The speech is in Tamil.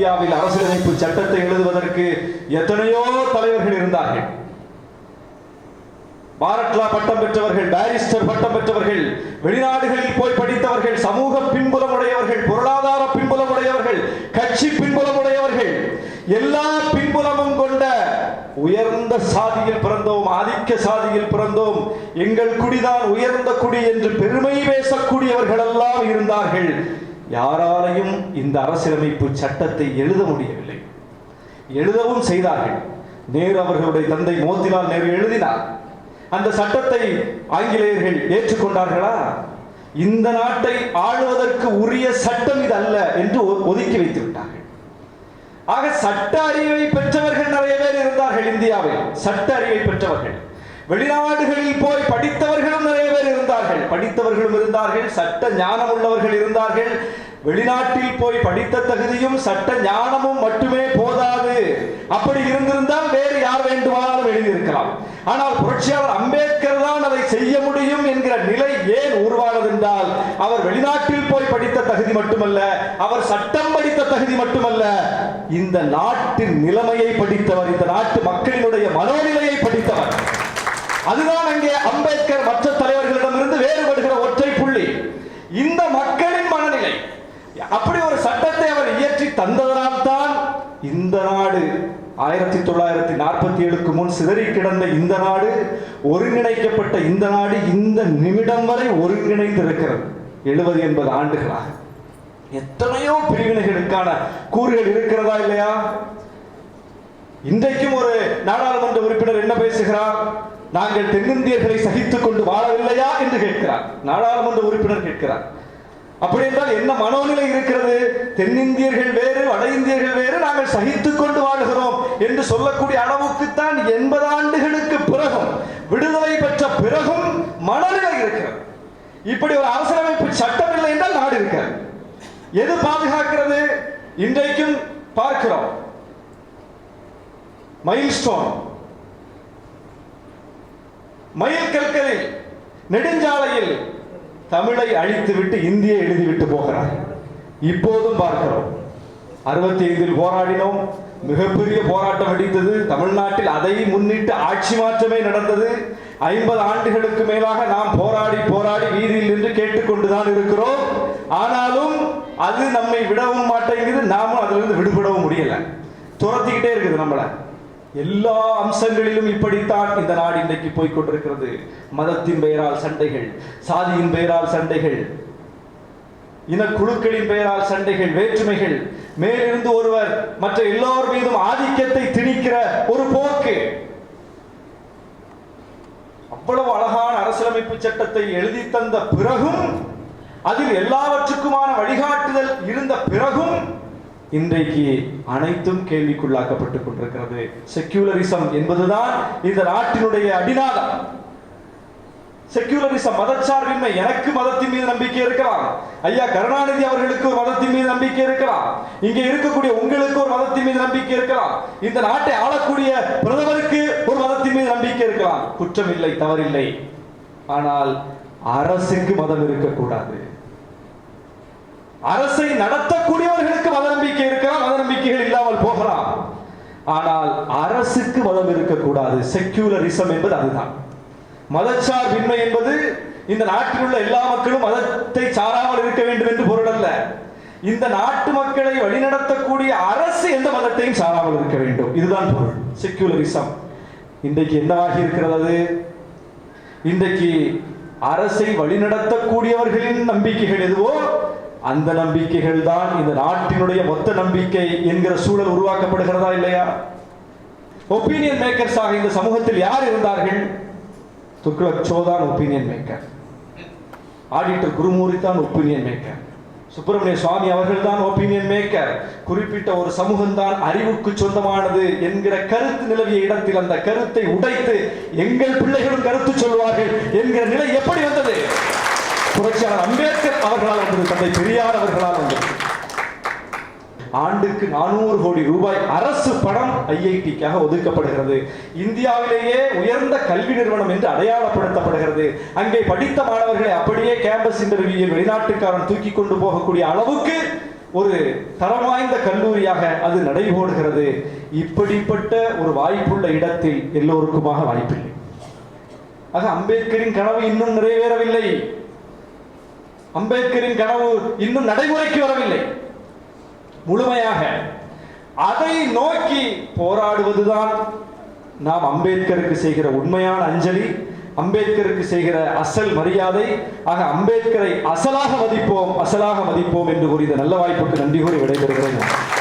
இந்தியாவில் அரசியலமைப்பு சட்டத்தை எழுதுவதற்கு எத்தனையோ தலைவர்கள் இருந்தார்கள். பாரட்லா பட்டம் பெற்றவர்கள் பாரிஸ்டர் பட்டம் பெற்றவர்கள் வெளிநாடுகளில் போய் படித்தவர்கள் சமூக பின்புலம் உடையவர்கள் பொருளாதார பின்புலம் உடையவர்கள் கட்சி பின்புலம் உடையவர்கள் எல்லா பின்புலமும் கொண்ட உயர்ந்த சாதியில் பிறந்தோம் ஆதிக்க சாதியில் பிறந்தோம் எங்கள் குடிதான் உயர்ந்த குடி என்று பெருமை பேசக்கூடியவர்கள் எல்லாம் இருந்தார்கள். யாராலையும் இந்த அரசியலமைப்பு சட்டத்தை எழுத முடியவில்லை. எழுதவும் செய்தார்கள். நேரு அவர்களுடைய தந்தை மோத்திலால் நேரு எழுதினார். அந்த சட்டத்தை ஆங்கிலேயர்கள் ஏற்றுக்கொண்டார்களா? இந்த நாட்டை ஆளுவதற்கு உரிய சட்டம் இது அல்ல என்று ஒதுக்கி வைத்து விட்டார்கள். ஆக சட்ட அறிவை பெற்றவர்கள் நிறைய பேர் இருந்தார்கள் இந்தியாவில். சட்ட அறிவை பெற்றவர்கள். வெளிநாடுகளில் போய் படித்தவர்களும் நிறைய பேர் இருந்தார்கள். படித்தவர்களும் இருந்தார்கள் சட்ட ஞானம் உள்ளவர்கள் இருந்தார்கள் வெளிநாட்டில் போய் படித்த தகுதியும் சட்ட ஞானமும் மட்டுமே போதாது. அப்படி இருந்திருந்தால் வேறு யார் வேண்டுமானாலும் எழுதியிருக்கலாம். ஆனால் புரட்சியாளர் அம்பேத்கர் தான் அதை செய்ய முடியும் என்கிற நிலை ஏன் உருவானது என்றால் அவர் வெளிநாட்டில் போய் படித்த தகுதி மட்டுமல்ல அவர் சட்டம் படித்த தகுதி மட்டுமல்ல இந்த நாட்டின் நிலைமையை படித்தவர் இந்த நாட்டு மக்களினுடைய மனோநிலையை படித்தவர். அதுதான் அங்கே அம்பேத்கர் மற்ற அப்படி ஒரு சட்டத்தை அவர் இயற்றி தந்ததனால் தான் இந்த நாடு ஆயிரத்தி தொள்ளாயிரத்தி நாற்பத்தி ஏழுக்கு முன் சிதறி கிடந்த இந்த நாடு ஒருங்கிணைக்கப்பட்ட இந்த நாடு இந்த நிமிடம் வரை ஒருங்கிணைந்திருக்கிறது. எழுபது எண்பது ஆண்டுகளாக. எத்தனையோ பிரிவினைகளுக்கான கூறுகள் இருக்கிறதா இல்லையா? இன்றைக்கும் ஒரு நாடாளுமன்ற உறுப்பினர் என்ன பேசுகிறார்? நாங்கள் தென்னிந்தியர்களை சகித்துக் கொண்டு வாழவில்லையா? என்று கேட்கிறார். நாடாளுமன்ற உறுப்பினர் கேட்கிறார். அப்படி என்றால் என்ன மனோநிலை இருக்கிறது? தென்னிந்தியர்கள் வேறு வட இந்தியர்கள் வேறு நாங்கள் சகித்துக் கொண்டு வாழ்கிறோம் என்று சொல்லக்கூடிய அளவுக்குத்தான் எண்பது ஆண்டுகளுக்கு பிறகும் விடுதலை பெற்ற பிறகும் மனநிலை இருக்கிறது. இப்படி ஒரு அரசியலமைப்பு சட்டம் இல்லை என்றால் நாடு இருக்கிறது. எது பாதுகாக்கிறது? இன்றைக்கும் பார்க்கிறோம். மைல்ஸ்டோன் மயில் கற்களில் நெடுஞ்சாலையில் தமிழை அழித்துவிட்டு இந்தியை எழுதிவிட்டு போகிறார். இப்போதும் பார்க்கிறோம். அறுபத்தி ஐந்தில் போராடினோம். மிகப்பெரிய போராட்டம் வெடித்தது தமிழ்நாட்டில் அதை முன்னிட்டு ஆட்சி மாற்றமே நடந்தது. ஐம்பது ஆண்டுகளுக்கு மேலாக நாம் போராடி போராடி வீதியில் நின்று கேட்டுக்கொண்டுதான் இருக்கிறோம். ஆனாலும் அது நம்மை விடவும் மாட்டேங்குது. நாமும் அதிலிருந்து விடுபடவும் முடியல. துரத்திக்கிட்டே இருக்குது நம்மளை. எல்லா அம்சங்களிலும் இப்படித்தான் இந்த நாடு இன்றைக்கு போய்கொண்டிருக்கிறது. மதத்தின் பெயரால் சண்டைகள் சாதியின் பெயரால் சண்டைகள் இனக்குழுக்களின் பெயரால் சண்டைகள் வேற்றுமைகள். மேலிருந்து ஒருவர் மற்ற எல்லோர் மீதும் ஆதிக்கத்தை திணிக்கிற ஒரு போக்கு. அவ்வளவு அழகான அரசியலமைப்பு சட்டத்தை எழுதி தந்த பிறகும் அதில் எல்லாவற்றுக்குமான வழிகாட்டுதல் இருந்த பிறகும் இன்றைக்கு அனைத்தும் கேள்விக்குள்ளாக்கப்பட்டுக் கொண்டிருக்கிறது. செக்யூலரிசம் என்பதுதான் இந்த நாட்டினுடைய அடிநாதம். செக்யூலரிசம் மதச்சார்பின்மை எனக்கு மதத்தின் மீது நம்பிக்கை இருக்கலாம். ஐயா கருணாநிதி அவர்களுக்கு ஒரு மதத்தின் மீது நம்பிக்கை இருக்கலாம். இங்கே இருக்கக்கூடிய உங்களுக்கு ஒரு மதத்தின் மீது நம்பிக்கை இருக்கலாம். இந்த நாட்டை ஆளக்கூடிய பிரதமருக்கு ஒரு மதத்தின் மீது நம்பிக்கை இருக்கலாம். குற்றம் இல்லை தவறில்லை. ஆனால் அரசுக்கு மதம் இருக்கக்கூடாது. அரசை நடத்தக்கூடியவர்களுக்கு மத நம்பிக்கை இருக்கிறான் மத நம்பிக்கைகள் இல்லாமல் போகலாம். ஆனால் அரசுக்கு மதம் இருக்கக்கூடாது. செக்யூலரிசம் என்பது அதுதான். மதச்சார்பின்மை என்பது இந்த நாட்டில் உள்ள எல்லா மக்களும் மதத்தை சாராமல் இருக்க வேண்டும் என்று பொருள் அல்ல இந்த நாட்டு மக்களை வழிநடத்தக்கூடிய அரசு எந்த மதத்தையும் சாராமல் இருக்க வேண்டும். இதுதான் பொருள். செக்யூலரிசம் இன்றைக்கு என்னவாகி இருக்கிறது இன்றைக்கு அரசை வழிநடத்தக்கூடியவர்களின் நம்பிக்கைகள் எதுவோ அந்த நம்பிக்கைகள் தான் இந்த நாட்டினுடைய மொத்த நம்பிக்கை என்கிற சூழல் உருவாக்கப்படுகிறதா இல்லையா? ஒப்பீனியன் மேக்கர்ஸாக இந்த சமூகத்தில் யார் இருந்தார்கள்? துக்ளக் சோதான் ஒப்பீனியன் மேக்கர் ஆடிட்டர் குருமூரி தான் ஒப்பீனியன் மேக்கர் சுப்பிரமணிய சுவாமி அவர்கள் தான் ஒப்பீனியன் மேக்கர் குறிப்பிட்ட ஒரு சமூகம் தான் அறிவுக்கு சொந்தமானது என்கிற கருத்து நிலவிய இடத்தில் அந்த கருத்தை உடைத்து எங்கள் பிள்ளைகளும் கருத்து சொல்வார்கள் என்கிற நிலை எப்படி வந்தது? புரட்சியாளர் அம்பேத்கர் அவர்களால் வந்தது தந்தை பெரியார் அவர்களால் வந்தது ஆண்டுக்கு நானூறு கோடி ரூபாய் அரசு பணம் ஐஐடிக்காக ஒதுக்கப்படுகிறது. இந்தியாவிலேயே உயர்ந்த கல்வி நிறுவனம் என்று அடையாளப்படுத்தப்படுகிறது. அங்கே படித்த மாணவர்களை அப்படியே கேம்பஸ் இன்டர்வியூவில் வெளிநாட்டுக்காரன் தூக்கி கொண்டு போகக்கூடிய அளவுக்கு ஒரு தரம் வாய்ந்த கல்லூரியாக அது நடைபோடுகிறது. இப்படிப்பட்ட ஒரு வாய்ப்புள்ள இடத்தில் எல்லோருக்குமாக வாய்ப்பில்லை. ஆக அம்பேத்கரின் கனவு இன்னும் நிறைவேறவில்லை. அம்பேத்கரின் கனவு இன்னும் நடைமுறைக்கு வரவில்லை. முழுமையாக அதை நோக்கி போராடுவதுதான் நாம் அம்பேத்கருக்கு செய்கிற உண்மையான அஞ்சலி அம்பேத்கருக்கு செய்கிற அசல் மரியாதை. ஆக அம்பேத்கரை அசலாக மதிப்போம் அசலாக மதிப்போம் என்று கூறி நல்ல வாய்ப்புக்கு நன்றி கூறி விடைபெறுகிறேன்.